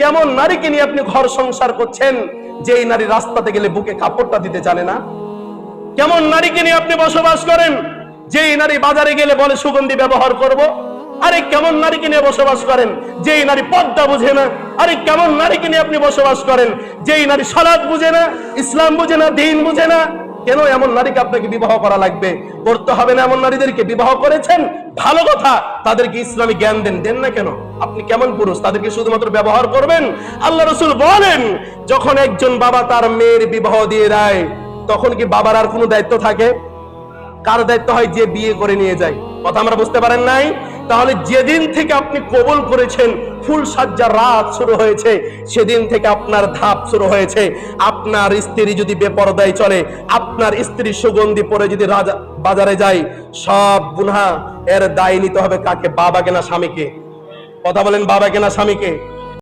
কেমন নারীকে নিয়ে আপনি ঘর সংসার করছেন, যেই নারী রাস্তাতে গেলে বুকে কাপড়টা দিতে জানে না। কেমন নারীকে নিয়ে আপনি বসবাস করেন, যেই নারী বাজারে গেলে বলে, সুগন্ধি ব্যবহার করব আরে কেমন নারীকে নিয়ে বসবাস করেন, যেই নারী পদ্মা বুঝে না? আরে কেমন নারীকে নিয়ে আপনি বসবাস করেন, যেই নারী সালাদ বুঝে না? ইসলাম বুঝে না? দিন বুঝে না? কেন এমন নারীকে আপনাকে বিবাহ করা লাগবে? করতে হবে না এমন নারীদেরকে বিবাহ করেছেন? ভালো কথা, তাদেরকে ইসলামী জ্ঞান দেন দেন না কেন? আপনি কেমন পুরুষ, তাদেরকে শুধুমাত্র ব্যবহার করবেন? আল্লাহ রসুল বলেন, যখন একজন বাবা তার মেয়ের বিবাহ দিয়ে দেয়, তখন কি বাবার আর কোনো দায়িত্ব থাকে? কার দায়িত্ব হয় যে বিয়ে করে নিয়ে যায়? কথা আমরা বুঝতে পারেন নাই? তাহলে যেদিন থেকে আপনি কবল করেছেন, ফুল সাজ্জার রাত শুরু হয়েছে, সেদিন থেকে আপনার ধাপ শুরু হয়েছে। আপনার স্ত্রী যদি বেপরদায় চলে, আপনার স্ত্রী সুগন্ধি পরে যদি রাজা বাজারে যায়, সব গুনা এর দায় নিতে হবে কাকে? বাবা না স্বামীকে? কথা বলেন বাবা কেনা স্বামীকে?